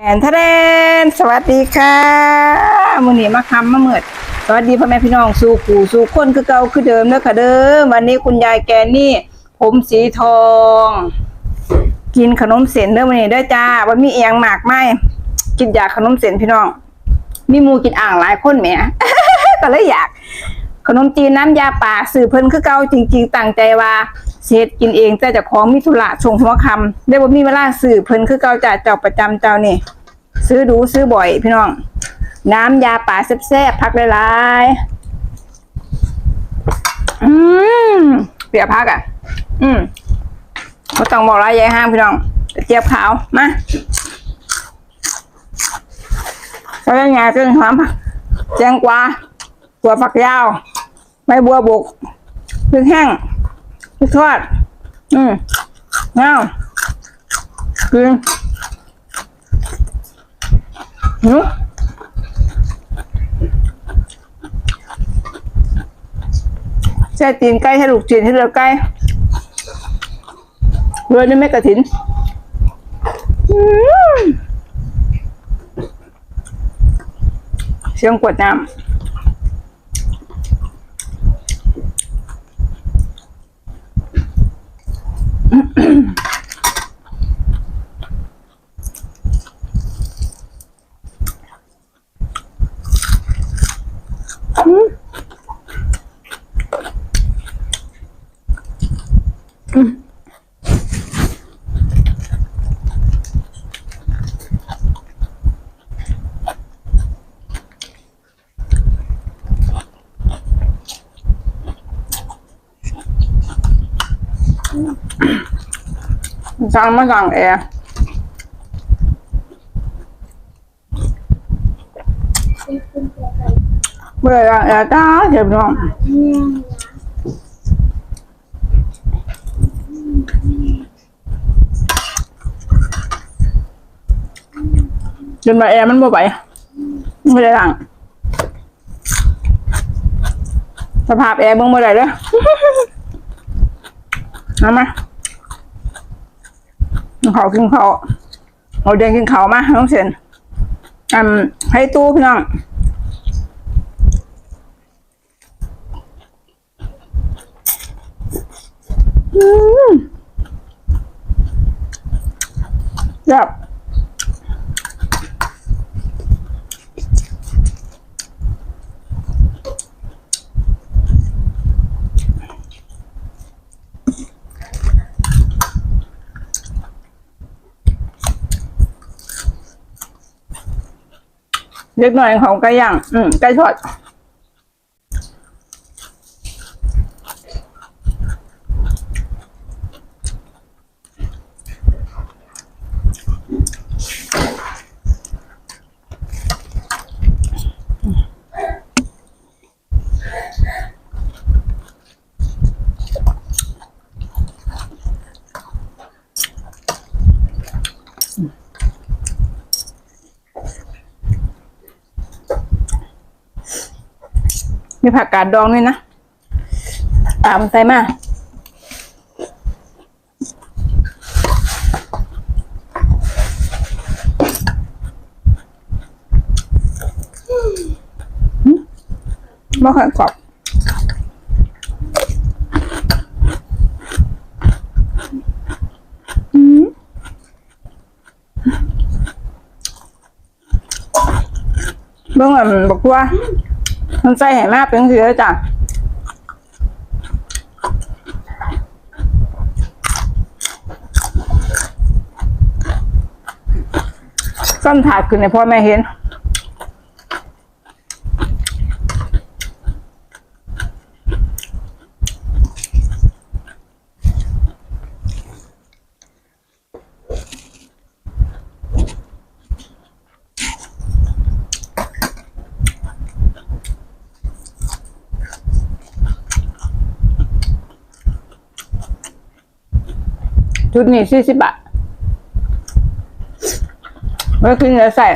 แอนทะเรนสวัสดีค่ะมือนี้มาคำมาเมิดสวัสดีพ่อแม่พี่น้องสู่กูสู่คนคือเก่าคือเดิมเด้อค่ะเด้อวันนี้คุณยายแกนี่ ผมสีทอง กินขนมเส้นเด้อวันนี้เด้อจ้าว่ามีเอียงหมากไหมกินอยากขนมเส้นพี่น้อง มีมูกินอ่างหลายคนแหมก็เลยอยาก ขนมจีนน้ำยาป่าสื่อเพิ่นคือเก่าจริง ๆตั้งใจว่า เสียกินเองแต่จะของมิถุระชงหัวคำได้บ่มีเวลาสื่อเพิ่นคือเก่าจ่าเจ้าประจำเจ้านี่ซื้อดูซื้อบ่อยพี่น้อง น้ำยาป่าแซ่บๆพักหลายๆอืมเปียพักอะ อืมไม่ต้องบอกอะไรยายห้างพี่น้องเจี๊ยบขาวมาแล้วยังไงก็หอมแจงกวาตัวฝักยาวใบบัวบกพริกแห้ง พริกทอด อืมเงากินหืมใช่ตีนไก่ให้ลูกจีนให้เรือไก่เรือนี่ไม่กระถินเสียงกวดน้ำ สั่งมาสั่งแอร์เบื่อสั่งแอร์จ้าเจ็บน้องจนมาแอร์มันบ่ไหวไม่ได้สั่งสภาพแอร์เบิ่งบ่ได้เลยเอามา เขากินเขาเราเดินกินเขามาน้องเซนอืมให้ตู้พี่น้องอืมแบบ เล็กหน่อยของไก่ย่าง อืมไก่ทอด มีผักกาดดองด้วยนะตามใส่มาบ่ค่อยกรอบเบิ่งอันบอกว่า มันใส่แห่มากเป็นสีเลยจ้ะส้นถาดขึ้นในพ่อแม่เห็น ชุดนี้สี่สิบบาทไว้กินแล้วใส่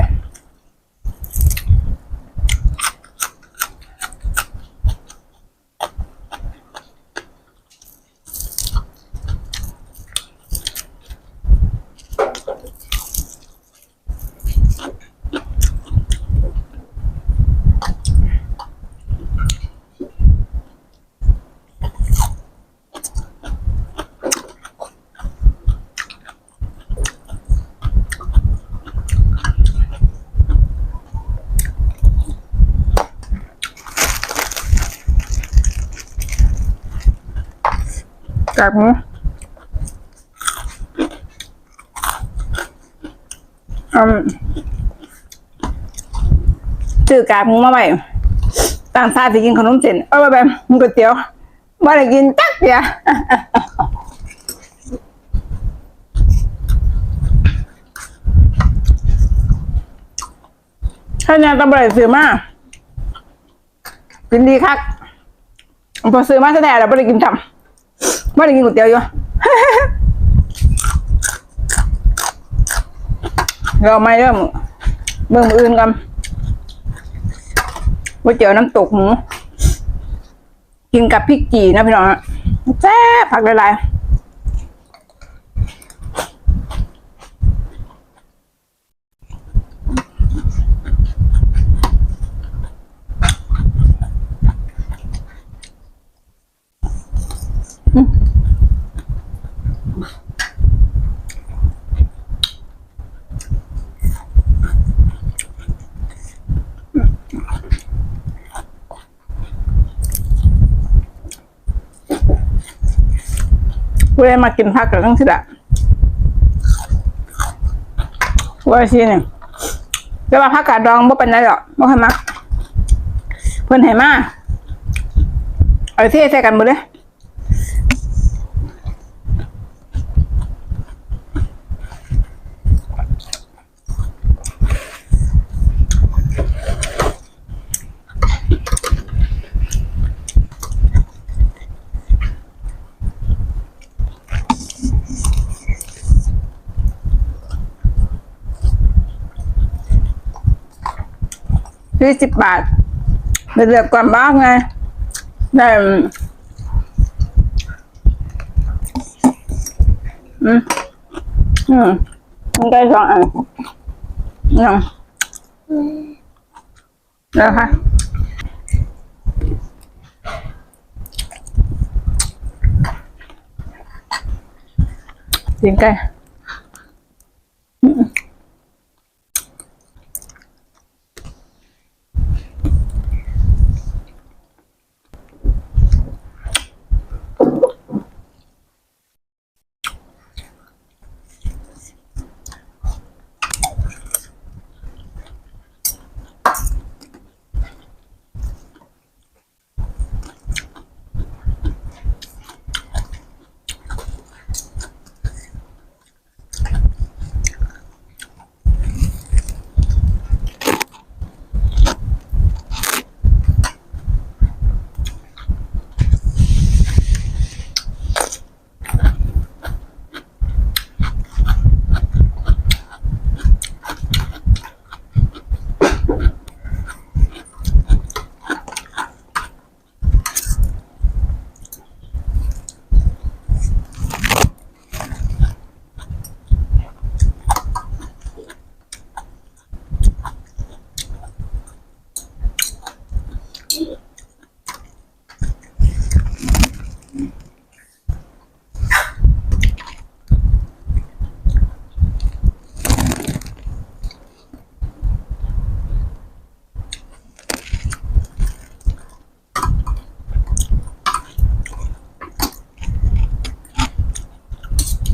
กากหมูอืมซื้อกากหมูมาไว้ต่างชาติกินขนมเส้นเอาไปแบบมึงก๋วยเตี๋ยวบ่ได้กินจักเดียวถ้าเนี่ยตำรวจซื้อมากินดีคักพอซื้อมาแท้ๆแล้วไม่ได้กินทำ ไม่ได้กินก๋วยเตี๋ยวอยู่เราไม่เริ่มเบิ่งมืออื่นกันก๋วยเตี๋ยวน้ำตกหมูกินกับพริกจีนะพี่น้องแซ่บผักหลายๆ ผู้ใดมากินผักกับทั้งสิละว่าสิเนี่ยแต่ว่าผักกาดดองบ่เป็นไรหรอกบ่ให้มักเพิ่นให้มาเอาเทใส่กันหมดเลย ยี่สิบบาทไปเลือกก่อนบ้างไงได้อืมอืมมันได้สองอันยังแล้วค่ะจริงไก่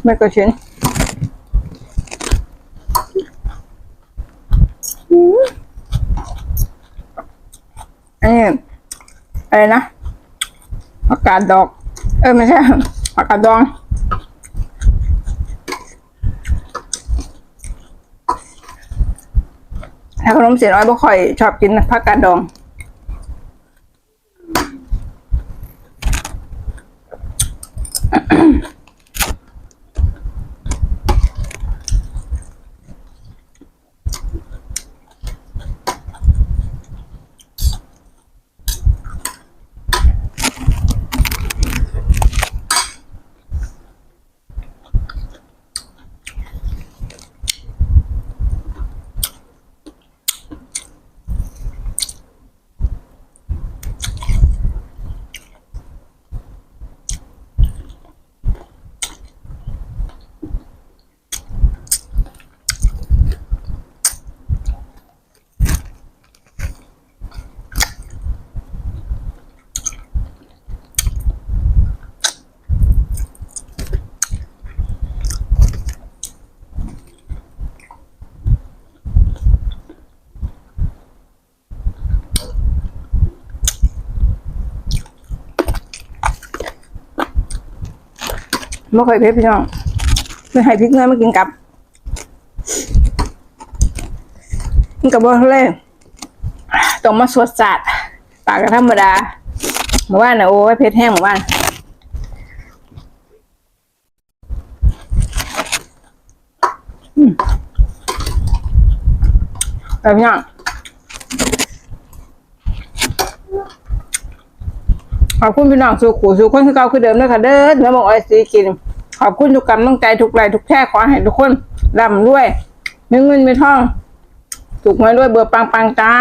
อืมไม่ก็ชิ้นอันนี้อะไรนะผักกาดดอก เออไม่ใช่ผักกาดดองถ้าขนมเสียน้อยบ่ค่อยชอบกินผักกาดดอง ไม่เคยเผ็ดพี่น้องไม่ให้พริกเนื้อมากินกับกินกับบัวทะเลต้องมาสวดจัดปากกระธรรมดาหมู่บ้านนะโอ้ยเผ็ดแห้งหมู่บ้านอืมไปพี่น้องขอบคุณพี่น้องสู่ขู่สู่คนคือเก่าคือเดิมเลยค่ะเด้อเนื้อหมกไอซีกิน ขอบคุณทุกกำลังใจทุกไลทุกแช่ขอให้ทุกคนร่ำรวยมีเงินมีทองถูกหมด้วยเบอร์ปังปังจ้า